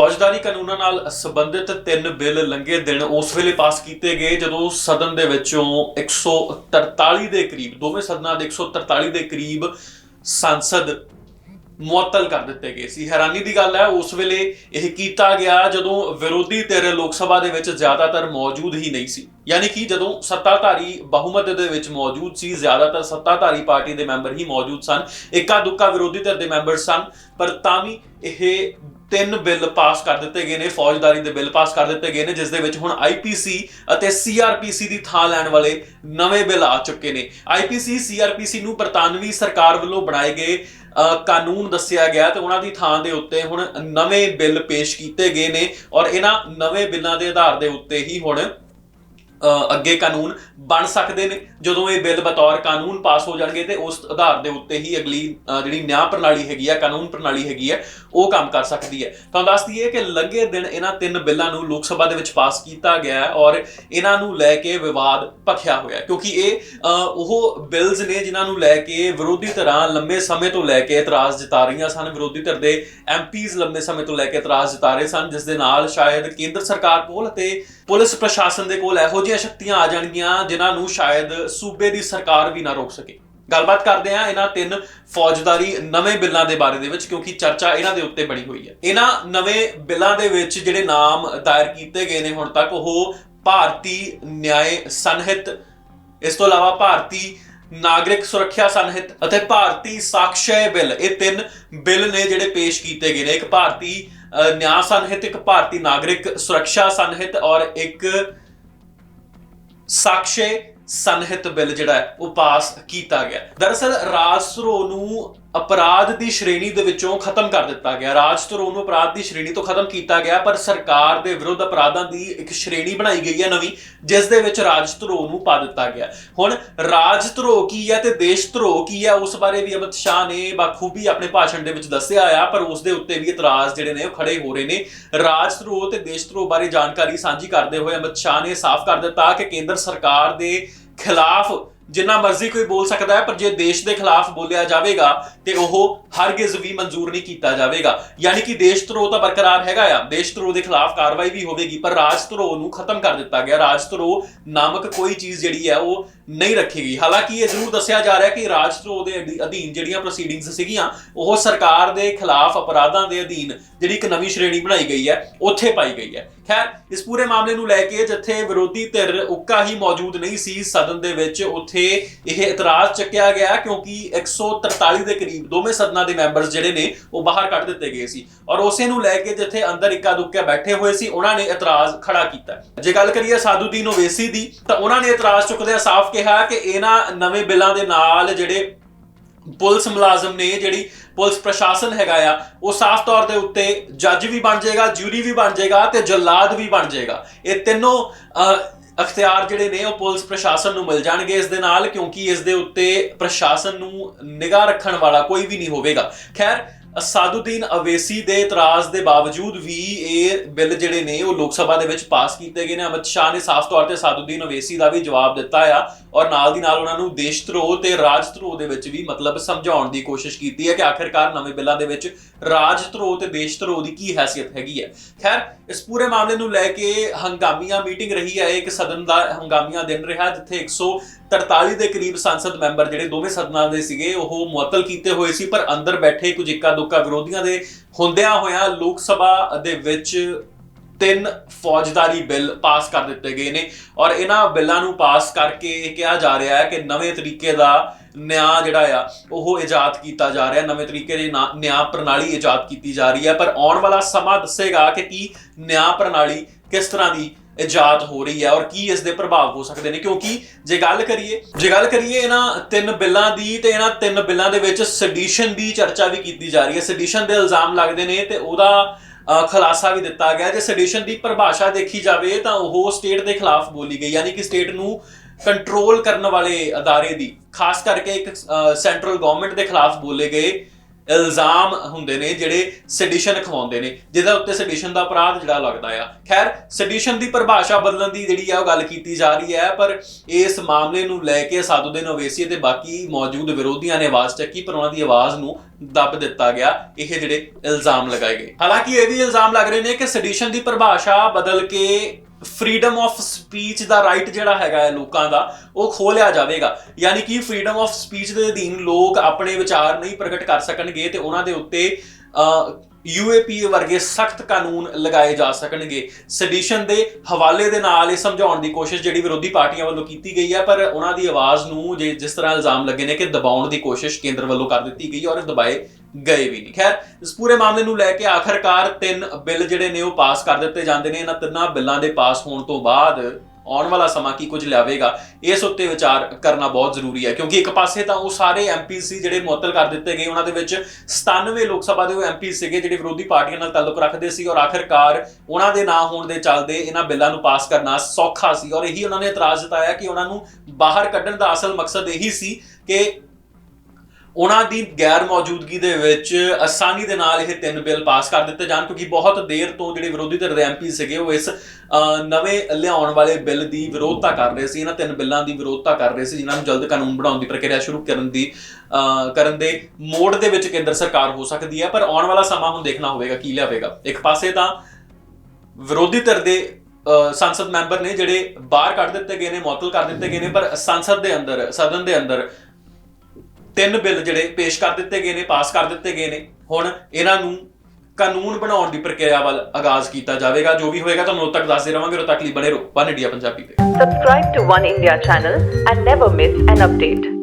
ਫੌਜਦਾਰੀ ਕਾਨੂੰਨਾਂ ਨਾਲ ਸੰਬੰਧਿਤ ਤਿੰਨ ਬਿੱਲ ਲੰਘੇ ਦਿਨ ਉਸ ਵੇਲੇ ਪਾਸ ਕੀਤੇ ਗਏ, ਜਦੋਂ ਸਦਨ ਦੇ ਵਿੱਚੋਂ 143 ਦੇ ਕਰੀਬ, ਦੋਵੇਂ ਸਦਨਾਂ ਦੇ 143 ਦੇ ਕਰੀਬ ਸੰਸਦ ਮੁਅੱਤਲ ਕਰ ਦਿੱਤੇ ਗਏ ਸੀ। ਹੈਰਾਨੀ ਦੀ ਗੱਲ ਹੈ, ਉਸ ਵੇਲੇ ਇਹ ਕੀਤਾ ਗਿਆ ਜਦੋਂ ਵਿਰੋਧੀ ਧਿਰ ਲੋਕ ਸਭਾ ਦੇ ਵਿੱਚ ਜ਼ਿਆਦਾਤਰ ਮੌਜੂਦ ਹੀ ਨਹੀਂ ਸੀ। ਯਾਨੀ ਕਿ ਜਦੋਂ ਸੱਤਾਧਾਰੀ ਬਹੁਮਤ ਦੇ ਵਿੱਚ ਮੌਜੂਦ ਸੀ, ਜ਼ਿਆਦਾਤਰ ਸੱਤਾਧਾਰੀ ਪਾਰਟੀ ਦੇ ਮੈਂਬਰ ਹੀ ਮੌਜੂਦ ਸਨ। ਇੱਕਾ ਦੁੱਕਾ ਵਿਰੋਧੀ ਧਿਰ ਦੇ ਮੈਂਬਰ ਸਨ, ਪਰ ਤਾਂ ਵੀ ਇਹ ਤਿੰਨ ਬਿੱਲ ਪਾਸ ਕਰ ਦਿੱਤੇ ਗਏ ਨੇ ਫੌਜਦਾਰੀ ਦੇ ਬਿੱਲ ਪਾਸ ਕਰ ਦਿੱਤੇ ਗਏ ਨੇ ਜਿਸ ਦੇ ਵਿੱਚ ਹੁਣ ਆਈਪੀਸੀ ਅਤੇ ਸੀਆਰਪੀਸੀ ਦੀ ਥਾਂ ਲੈਣ ਵਾਲੇ ਨਵੇਂ ਬਿੱਲ ਆ ਚੁੱਕੇ ਨੇ। ਆਈਪੀਸੀ ਸੀਆਰਪੀਸੀ ਨੂੰ ਬਰਤਾਨਵੀ ਸਰਕਾਰ ਵੱਲੋਂ ਬਣਾਏ ਗਏ ਅ, ਕਾਨੂੰਨ ਦੱਸਿਆ ਗਿਆ ਤੇ ਉਹਨਾਂ ਦੀ ਥਾਂ ਦੇ ਉੱਤੇ ਹੁਣ ਨਵੇਂ ਬਿੱਲ ਪੇਸ਼ ਕੀਤੇ ਗਏ ਨੇ ਔਰ ਇਹਨਾਂ ਨਵੇਂ ਬਿੱਲਾਂ ਦੇ ਆਧਾਰ ਦੇ ਉੱਤੇ ਹੀ ਹੁਣ ਅੱਗੇ ਕਾਨੂੰਨ ਬਣ ਸਕਦੇ ਨੇ। ਜਦੋਂ ਇਹ ਬਿੱਲ ਬਤੌਰ ਕਾਨੂੰਨ ਪਾਸ ਹੋ ਜਾਣਗੇ ਤੇ ਉਸ ਆਧਾਰ ਦੇ ਉੱਤੇ ਹੀ ਅਗਲੀ ਜਿਹੜੀ ਨਿਆਂ ਪ੍ਰਣਾਲੀ ਹੈਗੀ ਆ, ਕਾਨੂੰਨ ਪ੍ਰਣਾਲੀ ਹੈਗੀ ਹੈ ਉਹ ਕੰਮ ਕਰ ਸਕਦੀ ਹੈ। ਤੁਹਾਨੂੰ ਦੱਸ ਦਈਏ ਕਿ ਲੰਘੇ ਦਿਨ ਇਹਨਾਂ ਤਿੰਨ ਬਿੱਲਾਂ ਨੂੰ ਲੋਕ ਸਭਾ ਦੇ ਵਿੱਚ ਪਾਸ ਕੀਤਾ ਗਿਆ ਔਰ ਇਹਨਾਂ ਨੂੰ ਲੈ ਕੇ ਵਿਵਾਦ ਭਖਿਆ ਹੋਇਆ ਕਿਉਂਕਿ ਇਹ ਉਹ ਬਿੱਲਸ ਨੇ ਜਿਨ੍ਹਾਂ ਨੂੰ ਲੈ ਕੇ ਵਿਰੋਧੀ ਧਿਰਾਂ ਲੰਬੇ ਸਮੇਂ ਤੋਂ ਲੈ ਕੇ ਇਤਰਾਜ਼ ਜਤਾ ਰਹੀਆਂ ਸਨ। ਵਿਰੋਧੀ ਧਿਰ ਦੇ ਐਮਪੀਜ਼ ਲੰਬੇ ਸਮੇਂ ਤੋਂ ਲੈ ਕੇ ਇਤਰਾਜ਼ ਜਤਾ ਰਹੇ ਸਨ, ਜਿਸ ਦੇ ਨਾਲ ਸ਼ਾਇਦ ਕੇਂਦਰ ਸਰਕਾਰ ਕੋਲ ਅਤੇ ਪੁਲਿਸ ਪ੍ਰਸ਼ਾਸਨ ਦੇ ਕੋਲ ਇਹੋ ਜਿਹੀਆਂ ਸ਼ਕਤੀਆਂ ਆ ਜਾਣਗੀਆਂ ਜਿਨ੍ਹਾਂ ਨੂੰ ਸ਼ਾਇਦ ਸੂਬੇ ਦੀ ਸਰਕਾਰ ਵੀ ਨਾ ਰੋਕ ਸਕੇ। ਗੱਲਬਾਤ ਕਰਦੇ ਆ ਇਹਨਾਂ ਤਿੰਨ ਫੌਜਦਾਰੀ ਨਵੇਂ ਬਿੱਲਾਂ ਦੇ ਬਾਰੇ ਦੇ ਵਿੱਚ, ਕਿਉਂਕਿ ਚਰਚਾ ਇਹਨਾਂ ਦੇ ਉੱਤੇ ਬਣੀ ਹੋਈ ਹੈ। ਇਹਨਾਂ ਨਵੇਂ ਬਿੱਲਾਂ ਦੇ ਵਿੱਚ ਜਿਹੜੇ ਨਾਮ ਦਾਇਰ ਕੀਤੇ ਗਏ ਨੇ ਹੁਣ ਤੱਕ, ਉਹ ਭਾਰਤੀ ਨਿਆਏ ਸੰਹਿਤ ਇਸ ਤੋਂ ਇਲਾਵਾ ਭਾਰਤੀ ਨਾਗਰਿਕ ਸੁਰੱਖਿਆ ਸੰਹਿਤ ਅਤੇ ਭਾਰਤੀ ਸਾਕਸ਼ੈ ਬਿੱਲ। ਇਹ ਤਿੰਨ ਬਿੱਲ ਨੇ ਜਿਹੜੇ ਪੇਸ਼ ਕੀਤੇ ਗਏ ਨੇ। ਇੱਕ ਭਾਰਤੀ ਨਿਆਂ ਸੰਹਿਤ, ਇੱਕ ਭਾਰਤੀ ਨਾਗਰਿਕ, ਸੁਰੱਖਿਆ ਸੰਹਿਤ ਔਰ ਇੱਕ ਸਾਕਸ਼ੇ ਸੰਹਿਤ ਬਿੱਲ ਜਿਹੜਾ ਹੈ, ਉਹ ਪਾਸ ਕੀਤਾ ਗਿਆ। ਦਰਅਸਲ ਰਾਜ ਧਰੋਹ ਨੂੰ ਅਪਰਾਧ ਦੀ ਸ਼੍ਰੇਣੀ ਦੇ ਵਿੱਚੋਂ ਖਤਮ ਕਰ ਦਿੱਤਾ ਗਿਆ। ਰਾਜ ਧਰੋਹ ਨੂੰ ਅਪਰਾਧ ਦੀ ਸ਼੍ਰੇਣੀ ਤੋਂ ਖਤਮ ਕੀਤਾ ਗਿਆ, ਪਰ ਸਰਕਾਰ ਦੇ ਵਿਰੁੱਧ ਅਪਰਾਧਾਂ ਦੀ ਇੱਕ ਸ਼੍ਰੇਣੀ ਬਣਾਈ ਗਈ ਹੈ ਨਵੀਂ, ਜਿਸ ਦੇ ਵਿੱਚ ਰਾਜ ਧਰੋਹ ਨੂੰ ਪਾ ਦਿੱਤਾ ਗਿਆ। ਹੁਣ ਰਾਜ ਧਰੋਹ ਕੀ ਹੈ ਤੇ ਦੇਸ਼ ਧਰੋਹ ਕੀ ਹੈ, ਉਸ ਬਾਰੇ ਵੀ ਅਮਿਤ ਸ਼ਾਹ ਨੇ ਬਾਖੂਬੀ ਆਪਣੇ ਭਾਸ਼ਣ ਦੇ ਵਿੱਚ ਦੱਸਿਆ ਆ, ਪਰ ਉਸ ਦੇ ਉੱਤੇ ਵੀ ਇਤਰਾਜ਼ ਜਿਹੜੇ ਨੇ ਉਹ ਖੜੇ ਹੋ ਰਹੇ ਨੇ। ਰਾਜ ਧਰੋਹ ਤੇ ਦੇਸ਼ ਧਰੋਹ ਬਾਰੇ ਜਾਣਕਾਰੀ ਸਾਂਝੀ ਕਰਦੇ ਹੋਏ ਅਮਿਤ ਸ਼ਾਹ ਨੇ ਸਾਫ਼ ਕਰ ਦਿੱਤਾ ਕਿ ਕੇਂਦਰ ਸਰਕਾਰ ਦੇ ਖਿਲਾਫ ਜਿੰਨਾ ਮਰਜ਼ੀ ਕੋਈ ਬੋਲ ਸਕਦਾ ਹੈ, ਪਰ ਜੇ ਦੇਸ਼ ਦੇ ਖਿਲਾਫ ਬੋਲਿਆ ਜਾਵੇਗਾ ਤੇ ਉਹ ਹਰਗਿਜ਼ ਵੀ ਮਨਜ਼ੂਰ ਨਹੀਂ ਕੀਤਾ ਜਾਵੇਗਾ। ਯਾਨੀ ਕਿ ਦੇਸ਼ ਧਰੋਹ ਤਾਂ ਬਰਕਰਾਰ ਹੈਗਾ ਆ। ਦੇਸ਼ ਧਰੋਹ ਦੇ ਖਿਲਾਫ ਕਾਰਵਾਈ ਵੀ ਹੋਵੇਗੀ, ਪਰ ਰਾਜ ਧਰੋਹ ਨੂੰ ਖਤਮ ਕਰ ਦਿੱਤਾ ਗਿਆ। ਰਾਜ ਧਰੋਹ ਨਾਮਕ ਕੋਈ ਚੀਜ਼ ਜਿਹੜੀ ਹੈ, ਉਹ ਨਹੀਂ ਰੱਖੀ ਗਈ ਹਾਲਾਂਕਿ ਇਹ ਜ਼ਰੂਰ ਦੱਸਿਆ ਜਾ ਰਿਹਾ ਕਿ ਰਾਜ ਧਰੋਹ ਦੇ ਅਧੀਨ ਜਿਹੜੀਆਂ ਪ੍ਰੋਸੀਡਿੰਗਸ ਸੀਗੀਆਂ, ਉਹ ਸਰਕਾਰ ਦੇ ਖਿਲਾਫ ਅਪਰਾਧਾਂ ਦੇ ਅਧੀਨ ਜਿਹੜੀ ਇੱਕ ਨਵੀਂ ਸ਼੍ਰੇਣੀ ਬਣਾਈ ਗਈ ਹੈ, ਉੱਥੇ ਪਾਈ ਗਈ ਹੈ। ਖੈਰ, ਇਸ ਪੂਰੇ ਮਾਮਲੇ ਨੂੰ ਲੈ ਕੇ ਜਿੱਥੇ ਵਿਰੋਧੀ ਧਿਰ ਉੱਕਾ ਹੀ ਮੌਜੂਦ ਨਹੀਂ ਸੀ, ਸਦਨ ਦੇ ਵਿੱਚ ਉੱਥੇ ਇਹ ਇਤਰਾਜ਼ ਚੱਕਿਆ ਗਿਆ ਕਿਉਂਕਿ 143 ਦੇ ਕਰੀਬ ਦੋਵੇਂ ਸਦਨਾਂ ਦੇ ਮੈਂਬਰਸ ਜਿਹੜੇ ਨੇ, ਉਹ ਬਾਹਰ ਕੱਢ ਦਿੱਤੇ ਗਏ ਸੀ। ਔਰ ਉਸੇ ਨੂੰ ਲੈ ਕੇ ਜਿੱਥੇ ਅੰਦਰ ਇੱਕਾ ਦੁੱਕਾ ਬੈਠੇ ਹੋਏ ਸੀ, ਉਹਨਾਂ ਨੇ ਇਤਰਾਜ਼ ਖੜਾ ਕੀਤਾ। ਜੇ ਗੱਲ ਕਰੀਏ ਸਾਦੁਦੀਨ ਓਵੈਸੀ ਦੀ, ਤਾਂ ਉਹਨਾਂ ਨੇ ਇਤਰਾਜ਼ ਚੁੱਕਦਿਆਂ ਸਾਫ਼ ਕਿਹਾ ਕਿ ਇਹਨਾਂ ਨਵੇਂ ਬਿੱਲਾਂ ਦੇ ਨਾਲ ਜਿਹੜੇ ਪੁਲਿਸ ਮੁਲਾਜ਼ਮ ਨੇ ਜਿਹੜੀ ਪੁਲਿਸ ਪ੍ਰਸ਼ਾਸਨ ਹੈਗਾ ਆ ਉਹ ਸਾਫ਼ ਤੌਰ ਦੇ ਉੱਤੇ ਜੱਜ ਵੀ ਬਣ ਜਾਏਗਾ ਜੂਰੀ ਵੀ ਬਣ ਜਾਏਗਾ ਤੇ ਜਲਾਦ ਵੀ ਬਣ ਜਾਏਗਾ। ਇਹ ਤਿੰਨੋਂ ਅਹ, ਅਖਤਿਆਰ ਜਿਹੜੇ ਨੇ ਉਹ ਪੁਲਿਸ ਪ੍ਰਸ਼ਾਸਨ ਨੂੰ ਮਿਲ ਜਾਣਗੇ ਇਸ ਦੇ ਨਾਲ ਕਿਉਂਕਿ ਇਸ ਦੇ ਉੱਤੇ ਪ੍ਰਸ਼ਾਸਨ ਨੂੰ ਨਿਗਾਹ ਰੱਖਣ ਵਾਲਾ ਕੋਈ ਵੀ ਨਹੀਂ ਹੋਵੇਗਾ। ਖੈਰ ਸਾਦੁਦੀਨ ਅਵੇਸੀ ਦੇ ਇਤਰਾਜ਼ ਦੇ ਬਾਵਜੂਦ ਵੀ ਇਹ ਬਿੱਲ ਜਿਹੜੇ ਨੇ ਉਹ ਲੋਕ ਸਭਾ ਦੇ ਵਿੱਚ ਪਾਸ ਕੀਤੇ ਗਏ ਨੇ। ਅਮਿਤ ਸ਼ਾਹ ਨੇ ਸਾਫ਼ ਤੌਰ ਤੇ ਸਾਦੁਦੀਨ ਅਵੇਸੀ ਦਾ ਵੀ ਜਵਾਬ ਦਿੱਤਾ ਆ ਔਰ ਨਾਲ ਦੀ ਨਾਲ ਉਹਨਾਂ ਨੂੰ ਦੇਸ਼ ਧਰੋਹ ਤੇ ਰਾਜ ਧਰੋਹ ਦੇ ਵਿੱਚ ਵੀ ਮਤਲਬ ਸਮਝਾਉਣ ਦੀ ਕੋਸ਼ਿਸ਼ ਕੀਤੀ ਹੈ ਕਿ ਆਖਿਰਕਾਰ ਨਵੇਂ ਬਿੱਲਾਂ ਦੇ ਵਿੱਚ ਰਾਜ ਧਰੋਹ ਤੇ ਦੇਸ਼ ਧਰੋਹ ਦੀ ਕੀ ਹੈਸੀਅਤ ਹੈਗੀ ਹੈ। ਖੈਰ, ਇਸ ਪੂਰੇ ਮਾਮਲੇ ਨੂੰ ਲੈ ਕੇ ਹੰਗਾਮੀਆਂ ਮੀਟਿੰਗ ਰਹੀ ਹੈ। ਇੱਕ ਸਦਨ ਦਾ ਹੰਗਾਮੀਆਂ ਦਿਨ ਰਿਹਾ ਜਿੱਥੇ 143 ਦੇ ਕਰੀਬ ਸੰਸਦ ਮੈਂਬਰ ਜਿਹੜੇ ਦੋਵੇਂ ਸਦਨਾਂ ਦੇ ਸੀਗੇ, ਉਹ ਮੁਅੱਤਲ ਕੀਤੇ ਹੋਏ ਸੀ, ਪਰ ਅੰਦਰ ਬੈਠੇ ਕੁਝ ਇੱਕਾ ਦੁੱਕਾ ਵਿਰੋਧੀਆਂ ਦੇ ਹੁੰਦਿਆਂ ਹੋਇਆਂ ਲੋਕ ਸਭਾ ਦੇ ਵਿੱਚ ਤਿੰਨ ਫੌਜਦਾਰੀ ਬਿੱਲ ਪਾਸ ਕਰ ਦਿੱਤੇ ਗਏ ਨੇ ਔਰ ਇਹਨਾਂ ਬਿੱਲਾਂ ਨੂੰ ਪਾਸ ਕਰਕੇ ਇਹ ਕਿਹਾ ਜਾ ਰਿਹਾ ਹੈ ਕਿ ਨਵੇਂ ਤਰੀਕੇ ਦਾ ਨਿਆਂ ਜਿਹੜਾ ਆ, ਉਹ ਇਜਾਦ ਕੀਤਾ ਜਾ ਰਿਹਾ, ਨਵੇਂ ਤਰੀਕੇ ਦੀ ਨਾ- ਨਿਆਂ ਪ੍ਰਣਾਲੀ ਇਜਾਦ ਕੀਤੀ ਜਾ ਰਹੀ ਹੈ। ਪਰ ਆਉਣ ਵਾਲਾ ਸਮਾਂ ਦੱਸੇਗਾ ਕਿ ਕੀ ਨਿਆਂ ਪ੍ਰਣਾਲੀ ਕਿਸ ਤਰ੍ਹਾਂ ਦੀ ਇਜਾਦ ਹੋ ਰਹੀ ਹੈ ਔਰ ਕੀ ਇਸ ਦੇ ਪ੍ਰਭਾਵ ਹੋ ਸਕਦੇ ਨੇ? ਕਿਉਂਕਿ ਜੇ ਗੱਲ ਕਰੀਏ ਜੇ ਗੱਲ ਕਰੀਏ ਇਹਨਾਂ ਤਿੰਨ ਬਿੱਲਾਂ ਦੀ ਤੇ ਇਹਨਾਂ ਤਿੰਨ ਬਿੱਲਾਂ ਦੇ ਵਿੱਚ ਸੈਡੀਸ਼ਨ ਦੀ ਚਰਚਾ ਵੀ ਕੀਤੀ ਜਾ ਰਹੀ ਹੈ। ਸੈਡੀਸ਼ਨ ਦੇ ਇਲਜ਼ਾਮ ਲੱਗਦੇ ਨੇ ਤੇ ਉਹਦਾ ਅ, ਖੁਲਾਸਾ ਵੀ ਦਿੱਤਾ ਗਿਆ। ਜੇ ਸੈਡੀਸ਼ਨ ਦੀ ਪਰਿਭਾਸ਼ਾ ਦੇਖੀ ਜਾਵੇ ਤਾਂ ਉਹ ਸਟੇਟ ਦੇ ਖਿਲਾਫ ਬੋਲੀ ਗਈ ਯਾਨੀ ਕਿ ਸਟੇਟ ਨੂੰ ਕੰਟਰੋਲ ਕਰਨ ਵਾਲੇ ਅਦਾਰੇ ਦੀ ਖਾਸ ਕਰਕੇ ਇੱਕ ਸੈਂਟਰਲ ਗਵਰਨਮੈਂਟ ਦੇ ਖਿਲਾਫ ਬੋਲੇ ਗਏ। ਇਲਜ਼ਾਮ ਹੁੰਦੇ ਨੇ ਜਿਹੜੇ ਸੈਡੀਸ਼ਨ ਖਵਾਉਂਦੇ ਨੇ, ਜਿਹਦੇ ਉੱਤੇ ਸੈਡੀਸ਼ਨ ਦਾ ਅਪਰਾਧ ਜਿਹੜਾ ਲੱਗਦਾ ਆ। ਖੈਰ ਸੈਡੀਸ਼ਨ ਦੀ ਪਰਿਭਾਸ਼ਾ ਬਦਲਣ ਦੀ ਜਿਹੜੀ ਆ ਉਹ ਗੱਲ ਕੀਤੀ ਜਾ ਰਹੀ ਹੈ, ਪਰ ਇਸ ਮਾਮਲੇ ਨੂੰ ਲੈ ਕੇ ਸਾਦੁਦੀਨ ਓਵੈਸੀ ਤੇ ਬਾਕੀ ਮੌਜੂਦ ਵਿਰੋਧੀਆਂ ਨੇ ਆਵਾਜ਼ ਚੱਕੀ, ਪਰ ਉਹਨਾਂ ਦੀ ਆਵਾਜ਼ ਨੂੰ ਦੱਬ ਦਿੱਤਾ ਗਿਆ। ਇਹ ਜਿਹੜੇ ਇਲਜ਼ਾਮ ਲਗਾਏ ਗਏ। ਹਾਲਾਂਕਿ ਇਹ ਵੀ ਇਲਜ਼ਾਮ ਲੱਗ ਰਹੇ ਨੇ ਕਿ ਸੈਡੀਸ਼ਨ ਦੀ ਪਰਿਭਾਸ਼ਾ ਬਦਲ ਕੇ ਫਰੀडम ਆਫ ਸਪੀਚ ਦਾ ਰਾਈਟ ਜਿਹੜਾ ਹੈਗਾ ਹੈ ਲੋਕਾਂ ਦਾ, ਉਹ ਖੋ ਲਿਆ ਜਾਵੇਗਾ। ਯਾਨੀ ਕਿ ਫਰੀडम ਆਫ ਸਪੀਚ ਦੇ ਅਧੀਨ ਲੋਕ ਆਪਣੇ ਵਿਚਾਰ ਨਹੀਂ ਪ੍ਰਗਟ ਕਰ ਸਕਣਗੇ ਤੇ ਉਹਨਾਂ ਦੇ ਉੱਤੇ ਯੂਏਪੀਏ ਵਰਗੇ ਸਖਤ ਕਾਨੂੰਨ ਲਗਾਏ ਜਾ ਸਕਣਗੇ। ਸਡੀਸ਼ਨ ਦੇ ਹਵਾਲੇ ਦੇ ਨਾਲ ਇਹ ਸਮਝਾਉਣ ਦੀ ਕੋਸ਼ਿਸ਼ ਜਿਹੜੀ ਵਿਰੋਧੀ ਪਾਰਟੀਆਂ ਵੱਲੋਂ ਕੀਤੀ ਗਈ ਹੈ, ਪਰ ਉਹਨਾਂ ਦੀ ਆਵਾਜ਼ ਨੂੰ ਜੇ ਜਿਸ ਤਰ੍ਹਾਂ ਇਲਜ਼ਾਮ ਲੱਗੇ ਨੇ ਕਿ ਦਬਾਉਣ ਦੀ ਕੋਸ਼ਿਸ਼ ਕੇਂਦਰ ਵੱਲੋਂ ਕਰ ਦਿੱਤੀ ਗਈ ਔਰ ਦਬਾਏ ਗਏ ਵੀ ਨਹੀਂ। ਖੈਰ, ਇਸ ਪੂਰੇ ਮਾਮਲੇ ਨੂੰ ਲੈ ਕੇ ਆਖਰਕਾਰ ਤਿੰਨ ਬਿੱਲ ਜਿਹੜੇ ਨੇ ਉਹ ਪਾਸ ਕਰ ਦਿੱਤੇ ਜਾਂਦੇ ਨੇ। ਇਹਨਾਂ ਤਿੰਨਾਂ ਬਿੱਲਾਂ ਦੇ ਪਾਸ ਹੋਣ ਤੋਂ ਬਾਅਦ ਆਉਣ ਵਾਲਾ ਸਮਾਂ ਕੀ ਕੁਝ ਲਿਆਵੇਗਾ, ਇਸ ਉੱਤੇ ਵਿਚਾਰ ਕਰਨਾ ਬਹੁਤ ਜ਼ਰੂਰੀ ਹੈ। ਕਿਉਂਕਿ ਇੱਕ ਪਾਸੇ ਤਾਂ ਉਹ ਸਾਰੇ ਐਮਪੀ ਸੀ ਜਿਹੜੇ ਮੁਅੱਤਲ ਕਰ ਦਿੱਤੇ ਗਏ, ਉਹਨਾਂ ਦੇ ਵਿੱਚ 97 ਲੋਕ ਸਭਾ ਦੇ ਉਹ ਐਮਪੀ ਸੀਗੇ ਜਿਹੜੇ ਵਿਰੋਧੀ ਪਾਰਟੀਆਂ ਨਾਲ ਤਾਲੁਕ ਰੱਖਦੇ ਸੀ ਔਰ ਆਖਰਕਾਰ ਉਹਨਾਂ ਦੇ ਨਾ ਹੋਣ ਦੇ ਚੱਲਦੇ ਇਹਨਾਂ ਬਿੱਲਾਂ ਨੂੰ ਪਾਸ ਕਰਨਾ ਸੌਖਾ ਸੀ। ਔਰ ਇਹੀ ਉਹਨਾਂ ਨੇ ਇਤਰਾਜ਼ ਜਤਾਇਆ ਕਿ ਉਹਨਾਂ ਨੂੰ ਬਾਹਰ ਕੱਢਣ ਦਾ ਅਸਲ ਮਕਸਦ ਇਹੀ ਸੀ ਕਿ ਉਹਨਾਂ ਦੀ ਗੈਰ ਮੌਜੂਦਗੀ ਦੇ ਵਿੱਚ ਆਸਾਨੀ ਦੇ ਨਾਲ ਇਹ ਤਿੰਨ ਬਿੱਲ ਪਾਸ ਕਰ ਦਿੱਤੇ ਜਾਣ ਕਿਉਂਕਿ ਬਹੁਤ ਦੇਰ ਤੋਂ ਜਿਹੜੇ ਵਿਰੋਧੀ ਧਿਰ ਦੇ ਐਮਪੀ ਸੀਗੇ ਉਹ ਇਸ ਨਵੇਂ ਲਿਆਉਣ ਵਾਲੇ ਬਿੱਲ ਦੀ ਵਿਰੋਧਤਾ ਕਰ ਰਹੇ ਸੀ ਇਹਨਾਂ ਤਿੰਨ ਬਿੱਲਾਂ ਦੀ ਵਿਰੋਧਤਾ ਕਰ ਰਹੇ ਸੀ ਜਿਨ੍ਹਾਂ ਨੂੰ ਜਲਦ ਕਾਨੂੰਨ ਬਣਾਉਣ ਦੀ ਪ੍ਰਕਿਰਿਆ ਸ਼ੁਰੂ ਕਰਨ ਦੀ ਅਹ, ਕਰਨ ਦੇ ਮੋੜ ਦੇ ਵਿੱਚ ਕੇਂਦਰ ਸਰਕਾਰ ਹੋ ਸਕਦੀ ਹੈ ਪਰ ਆਉਣ ਵਾਲਾ ਸਮਾਂ ਹੁਣ ਦੇਖਣਾ ਹੋਵੇਗਾ ਕੀ ਲਿਆਵੇਗਾ। ਇੱਕ ਪਾਸੇ ਤਾਂ ਵਿਰੋਧੀ ਧਿਰ ਦੇ ਅਹ, ਸੰਸਦ ਮੈਂਬਰ ਨੇ ਜਿਹੜੇ ਬਾਹਰ ਕੱਢ ਦਿੱਤੇ ਗਏ ਨੇ ਮੁਅੱਤਲ ਕਰ ਦਿੱਤੇ ਗਏ ਨੇ ਪਰ ਸੰਸਦ ਦੇ ਅੰਦਰ ਸਦਨ ਦੇ ਅੰਦਰ ਤਿੰਨ ਬਿੱਲ ਜਿਹੜੇ ਪੇਸ਼ ਕਰ ਦਿੱਤੇ ਗਏ ਨੇ, ਪਾਸ ਕਰ ਦਿੱਤੇ ਗਏ ਨੇ। ਹੁਣ ਇਹਨਾਂ ਨੂੰ ਕਾਨੂੰਨ ਬਣਾਉਣ ਦੀ ਪ੍ਰਕਿਰਿਆ ਵੱਲ ਆਗਾਜ਼ ਕੀਤਾ ਜਾਵੇਗਾ। ਜੋ ਵੀ ਹੋਏਗਾ ਤੁਹਾਨੂੰ ਉਦੋਂ ਤੱਕ ਦੱਸਦੇ ਰਵਾਂਗੇ, ਉਦੋਂ ਤੱਕ ਲਈ ਬਣੇ ਰਹੋ। ਵਨ ਇੰਡੀਆ ਪੰਜਾਬੀ ਤੇ। Subscribe to One India channel and never miss an update.